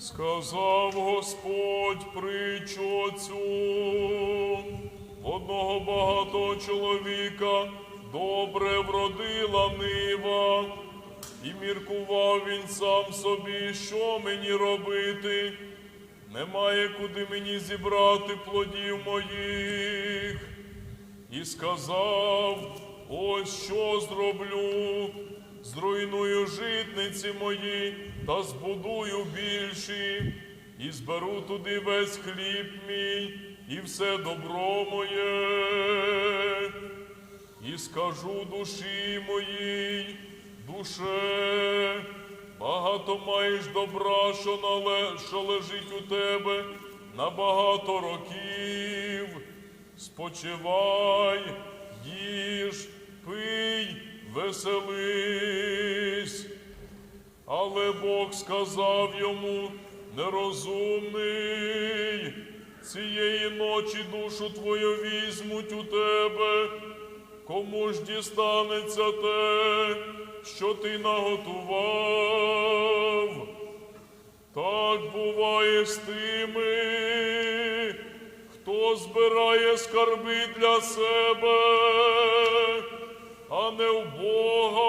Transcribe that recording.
Сказав Господь притчу цю, одного багатого чоловіка добре вродила нива, і міркував він сам собі, що мені робити. Немає куди мені зібрати плодів моїх. І сказав, ось що зроблю, зруйную житниці мої та збудую більші, і зберу туди весь хліб мій і все добро моє, і скажу душі моїй, душе, багато маєш добра, що, нале, що лежить у тебе на багато років. Спочивай, їж, пий, веселись. Але Бог сказав йому, нерозумний, цієї ночі душу твою візьмуть у тебе, кому ж дістанеться те, що ти наготував. Так буває з тими, хто збирає скарби для себе, а не в Бога багатіє.